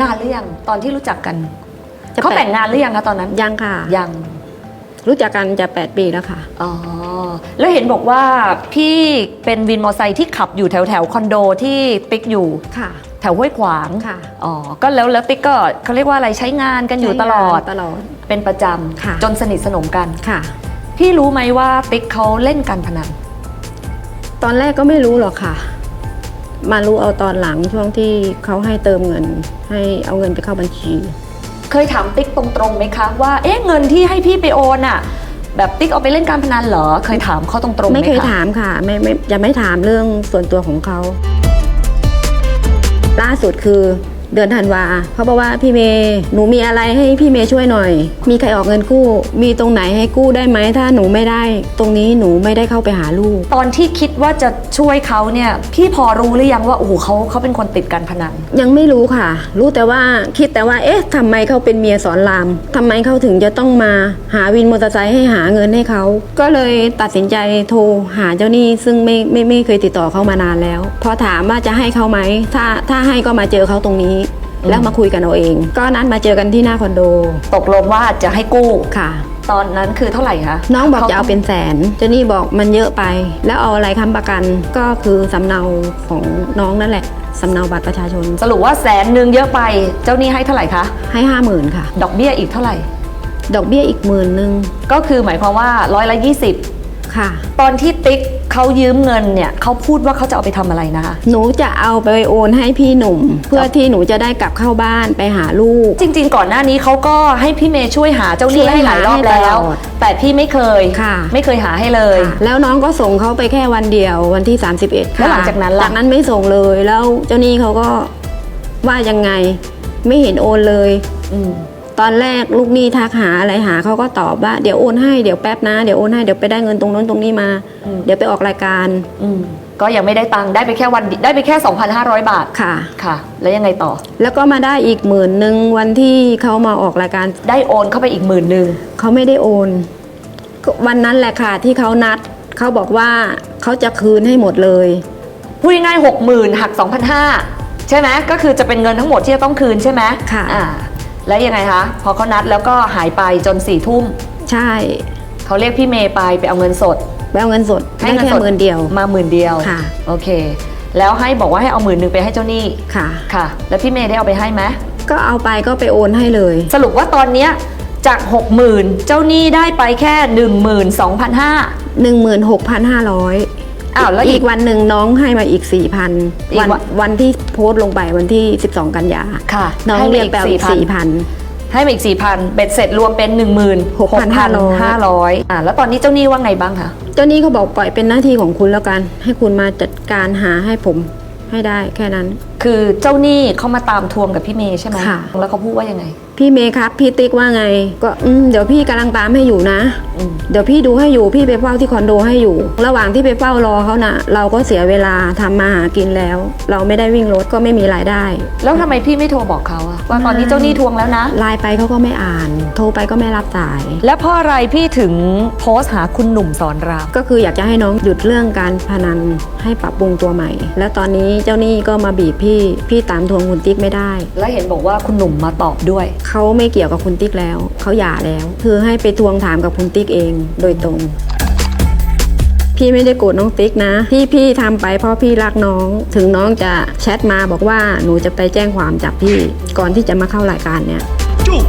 นานหรือยังตอนที่รู้จักกันจะเขาแปด แต่งงานหรือยังคะตอนนั้นยังค่ะ ยังรู้จักกันจะ8ปีแล้วค่ะ อ๋อแล้วเห็นบอกว่าพี่เป็นวินมอเตอร์ไซค์ที่ขับอยู่แถวแถวๆคอนโดที่ติ๊กอยู่ค่ะ แถวห้วยขวางค่ะอ๋อก็แล้วแล้วติ๊กก็เขาเรียกว่าอะไรใช้งานกันอยู่ตลอดตลอด เป็นประจค่ะำจนสนิทสนมกัน ค่ะ พี่รู้ไหมว่าติ๊กเขาเล่นการพนัน ตอนแรกก็ไม่รู้หรอกค่ะ มารู้เอาตอนหลังช่วงที่เขาให้เติมเงิน ให้เอาเงินไปเข้าบัญชี เคยถามติ๊กตรงๆไหมคะว่าเอ๊ะเงินที่ให้พี่ไปโอนอะแบบติ๊กเอาไปเล่นการพนันเหรอ เคยถามเขาตรงๆไหมไม่เคยคะถามค่ะไม่ไม่จะไม่ถามเรื่องส่วนตัวของเขาล่าสุดคือ เดือนธันวาเขาบอกว่าพี่เมย์หนูมีอะไรให้พี่เมย์ช่วยหน่อย มีใครออกเงินกู้ มีตรงไหนให้กู้ได้ไหมถ้าหนูไม่ได้ ตรงนี้หนูไม่ได้เข้าไปหาลูก ตอนที่คิดว่าจะช่วยเขาเนี่ยพี่พอรู้หรือยังว่าโอ้โหเขาเขาเป็นคนติดการพนันยังไม่รู้ค่ะ รู้แต่ว่าคิดแต่ว่าเอ๊ะทำไมเขาเป็นเมียสอนรามทำไมเขาถึงจะต้องมาหาวินมอเตอร์ไซค์ให้หาเงินให้เขาก็เลยตัดสินใจโทรหาเจ้าหนี้ซึ่งไม่ไม่ไม่เคยติดต่อเขามานานแล้ว พอถามว่าจะให้เขาไหมถ้าถ้าให้ก็มาเจอเขาตรงนี้ แล้วมาคุยกันเอาเอง ก็นัดมาเจอกันที่หน้าคอนโดตกลงว่าจะให้กู้ ค่ะ ตอนนั้นคือเท่าไหร่คะน้องบอกจะเอาเป็นแสนเจ้าหนี้บอกมันเยอะไป แล้วเอาอะไรค้ำประกันก็คือสำเนาของน้องนั่นแหละสำเนาบัตรประชาชน สรุปว่าแสนหนึ่งเยอะไป เจ้าหนี้ให้เท่าไหร่คะ ให้ห้าหมื่นค่ะ ดอกเบี้ยอีกเท่าไหร่ ดอกเบี้ยอีกหมื่นหนึ่งก็คือหมายความว่าร้อยละยี่สิบ ค่ะ ตอนที่ติ๊กเขายืมเงินเนี่ยเขาพูดว่าเขาจะเอาไปทำอะไรนะคะ หนูจะเอาไปโอนให้พี่หนุ่ม เพื่อที่หนูจะได้กลับเข้าบ้านไปหาลูก จริง ๆ ก่อนหน้านี้เขาก็ให้พี่เมย์ช่วยหาเจ้าหนี้ช่วยให้หลายรอบหาให้แล้วตลอดแต่พี่ไม่เคย ค่ะ ไม่เคยหาให้เลยค่ะแล้วน้องก็ส่งเขาไปแค่วันเดียววันที่ 31แล้วหลังจากนั้นล่ะ จากนั้นไม่ส่งเลยแล้วเจ้าหนี้เขาก็ว่ายังไงไม่เห็นโอนเลย อืม ตอนแรกลูกหนี้ทักหาอะไรหาเขาก็ตอบว่าเดี๋ยวโอนให้เดี๋ยวแป๊บนะเดี๋ยวโอนให้เดี๋ยวไปได้เงินตรงนู้นตรงนี้มา อืม เดี๋ยวไปออกรายการอืมก็ยังไม่ได้ตังค์ได้ไปแค่วันเดีได้ไปแค่ 2,500 บาทค่ะ ค่ะ แล้วยังไงต่อ แล้วก็มาได้อีกหมื่นหนึ่งวันที่เขามาออกรายการได้โอนเข้าไปอีกหมื่นหนึ่งเขาไม่ได้โอนก็วันนั้นแหละค่ะที่เขานัดเขาบอกว่าเขาจะคืนให้หมดเลย พูดง่ายๆหกหมื่นหัก 2,500 ใช่ไหมก็คือจะเป็นเงินทั้งหมดที่จะต้องคืนใช่ไหมค่ะ อ่า แล้วยังไงคะ พอเขานัดแล้วก็หายไปจนสี่ทุ่มใช่เขาเรียกพี่เมย์ไปไปเอาเงินสด ไปเอาเงินสดให้ได้เงินแค่สดหมื่นเดียวมาหมื่นเดียวค่ะ โอเค แล้วให้บอกว่าให้เอาหมื่นหนึ่งไปให้เจ้าหนี้ค่ะ ค่ะ แล้วพี่เมย์ได้เอาไปให้ไหมก็เอาไปก็ไปโอนให้เลย สรุปว่าตอนเนี้ยจาก60,000เจ้าหนี้ได้ไปแค่ 12,500 16,500 อ้าวแล้วอีอีกกวันหนึ่งน้องให้มาอีกอีก4,000วันวันวันที่โพสต์ลงไปวันที่ 12 กันยาค่ะน้องให้มาเรียกอีกแปลอีก4,000 4,000ให้มาอีก4,000เบ็ดเสร็จรวมเป็น16,500อ่าแล้วตอนนี้เจ้าหนี้ว่าไงบ้างคะเจ้าหนี้เขาบอกปล่อยเป็นหน้าที่ของคุณแล้วกัน ให้คุณมาจัดการหาให้ผมให้ได้แค่นั้น คือเจ้าหนี้เขามาตามทวงกับพี่เมย์ใช่ไหมค่ะ แล้วเขาพูดว่ายังไง พี่เมย์ครับ พี่ติ๊กว่าไง ก็อืมเดี๋ยวพี่กำลังตามให้อยู่นะอืมเดี๋ยวพี่ดูให้อยู่พี่ไปเฝ้าที่คอนโดให้อยู่ ระหว่างที่ไปเฝ้ารอเขานะ่ะ เราก็เสียเวลาทำมาหากินแล้ว เราไม่ได้วิ่งรถก็ไม่มีรายได้ แล้วทำไมพี่ไม่โทรบอกเขาอะว่าตอนนี้เจ้าหนี้ทวงแล้วนะไลน์ไปเขาก็ไม่อ่าน โทรไปก็ไม่รับสาย แล้วเพราะอะไรพี่ถึงโพสต์หาคุณหนุ่มสอนรามก็คืออยากจะให้น้องหยุดเรื่องการพนันให้ปรับปรุงตัวใหม่ แล้วตอนนี้เจ้าหนี้ก็มาบีบพี่พี่ตามทวงคุณติ๊กไม่ได้ แล้วเห็นบอกว่าคุณหนุ่มมาตอบด้วยเขาไม่เกี่ยวกับคุณติ๊กแล้ว เขาหย่าแล้ว คือให้ไปทวงถามกับคุณติ๊กเองโดยตรง พี่ไม่ได้โกรธน้องติ๊กนะ ที่พี่ทำไปเพราะพี่รักน้อง ถึงน้องจะแชทมาบอกว่าหนูจะไปแจ้งความจับพี่ ก่อนที่จะมาเข้ารายการเนี่ยจุก